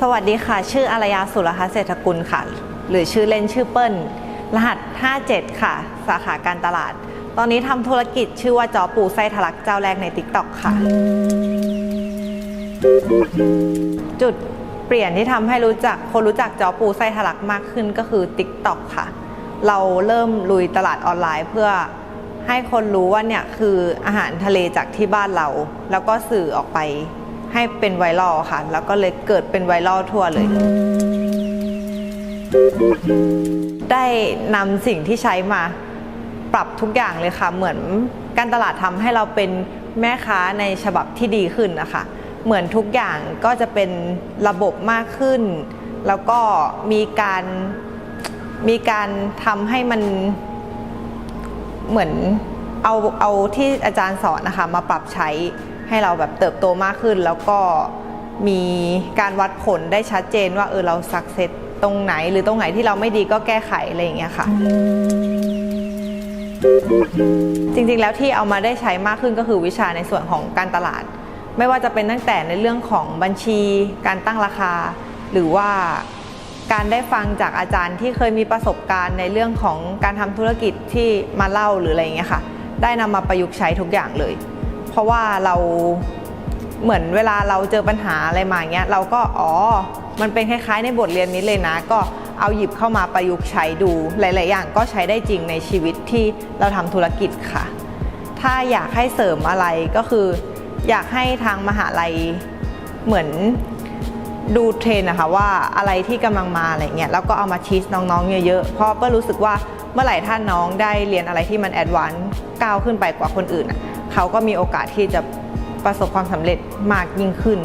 สวัสดีค่ะ ชื่ออารยาสุรคัสเศรษฐกุลค่ะ หรือชื่อเล่นชื่อเปิ้ล รหัส 57 ค่ะ สาขาการตลาด ตอนนี้ทำธุรกิจชื่อว่าจอปูไส้ทะลักเจ้าแรกใน TikTok ค่ะ จุดเปลี่ยนที่ทำให้รู้จักคนรู้จักจอปูไส้ทะลักมากขึ้นก็คือ TikTok ค่ะ เราเริ่มลุยตลาดออนไลน์เพื่อให้คนรู้ว่าเนี่ยคืออาหารทะเลจากที่บ้านเรา แล้วก็สื่อออกไป ให้เป็นไวรัลค่ะ แล้วก็เลยเกิดเป็นไวรัลทั่วเลย ได้นำสิ่งที่ใช้มาปรับทุกอย่างเลยค่ะ เหมือนการตลาดทำให้เราเป็นแม่ค้าในฉบับที่ดีขึ้นนะคะ เหมือนทุกอย่างก็จะเป็นระบบมากขึ้น แล้วก็มีการมีการทำให้มันเหมือนเอาเอาที่อาจารย์สอนนะคะมาปรับใช้ ให้เราแบบเติบโตมากขึ้น แล้วก็มีการวัดผลได้ชัดเจนว่าเออเราสักเซตตรงไหน หรือตรงไหนที่เราไม่ดีก็แก้ไขอะไรอย่างเงี้ยค่ะ จริงๆแล้วที่เอามาได้ใช้มากขึ้นก็คือวิชาในส่วนของการตลาด ไม่ว่าจะเป็นตั้งแต่ในเรื่องของบัญชี การตั้งราคา หรือว่าการได้ฟังจากอาจารย์ที่เคยมีประสบการณ์ในเรื่องของการทำธุรกิจที่มาเล่าหรืออะไรอย่างเงี้ยค่ะ ได้นำมาประยุกต์ใช้ทุกอย่างเลย เพราะว่าเราเหมือนเวลาเราเจอปัญหาอะไรมาเงี้ยเราก็อ๋อ มันเป็นคล้ายๆในบทเรียนนี้เลยนะ ก็เอาหยิบเข้ามาประยุกต์ใช้ดูหลาย ๆ อย่างก็ใช้ได้จริงในชีวิตที่เราทำธุรกิจค่ะ ถ้าอยากให้เสริมอะไรก็คือ อยากให้ทางมหาลัยเหมือนดูเทรนนะคะว่าอะไรที่กำลังมาอะไรเงี้ยแล้วก็เอามาชีสน้องๆเยอะๆเพราะเปิ้ลรู้สึกว่าเมื่อไหร่ถ้าน้องได้เรียนอะไรที่มันแอดวานซ์ก้าวขึ้นไปกว่าคนอื่นอะ เขาก็มีโอกาสที่จะประสบความสำเร็จมากยิ่งขึ้น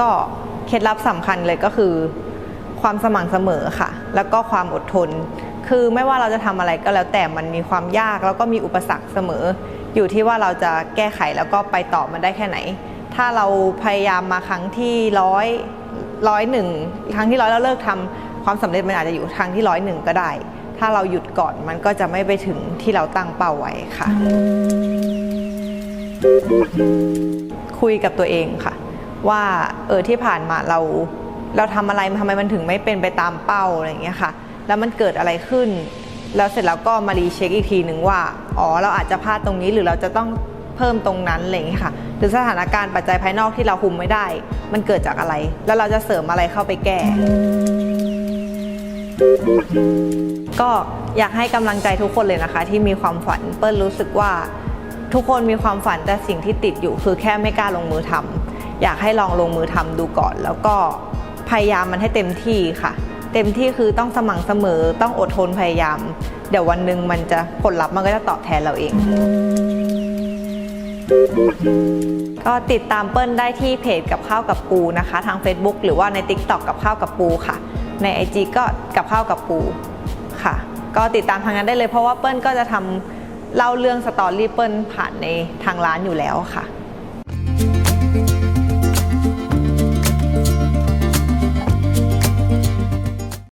ก็เคล็ดลับสำคัญเลยก็คือ ความสม่ำเสมอค่ะ แล้วก็ความอดทน คือไม่ว่าเราจะทำอะไรก็แล้วแต่มันมีความยากแล้วก็มีอุปสรรคเสมอ อยู่ที่ว่าเราจะแก้ไขแล้วก็ไปต่อมันได้แค่ไหน ถ้าเราพยายามมาครั้งที่ร้อยร้อยหนึ่งครั้งที่ร้อยแล้วเลิกทำความสำเร็จมันอาจจะอยู่ครั้งที่ร้อยหนึ่งก็ได้ ถ้าเราหยุดก่อนมันก็จะไม่ไปถึงที่เราตั้งเป้าไว้ค่ะ คุยกับตัวเองค่ะ ว่าเออที่ผ่านมาเรา เราทำอะไรทำไมมันถึงไม่เป็นไปตามเป้าอะไรอย่างเงี้ยค่ะ แล้วมันเกิดอะไรขึ้น แล้วเสร็จแล้วก็มารีเช็คอีกทีหนึ่งว่าอ๋อเราอาจจะพลาดตรงนี้หรือเราจะต้องเพิ่มตรงนั้นอะไรอย่างเงี้ยค่ะหรือสถานการณ์ปัจจัยภายนอกที่เราคุมไม่ได้ มันเกิดจากอะไร แล้วเราจะเสริมอะไรเข้าไปแก้ ก็อยากให้กำลังใจทุกคนเลยนะคะ ที่มีความฝันเปิ้ลรู้สึกว่าทุกคนมีความฝันแต่สิ่งที่ติดอยู่คือแค่ไม่กล้าลงมือทำอยากให้ลองลงมือทำดูก่อน แล้วก็พยายามมันให้เต็มที่ค่ะ เต็มที่คือต้องสม่ำเสมอต้องอดทนพยายาม เดี๋ยววันหนึ่งมันจะผลลัพธ์มันก็จะตอบแทนเราเอง ก็ติดตามเปิ้ลได้ที่เพจกับข้าวกับปูนะคะ ทาง Facebook หรือว่าใน TikTok กับข้าวกับปูค่ะ ใน IG ก็กับข้าวกับปู ค่ะ ก็ติดตามทางนั้นได้เลยเพราะว่าเปิ้ลก็จะทำเล่าเรื่องสตอรี่เปิ้ลผ่านในทางร้านอยู่แล้วค่ะ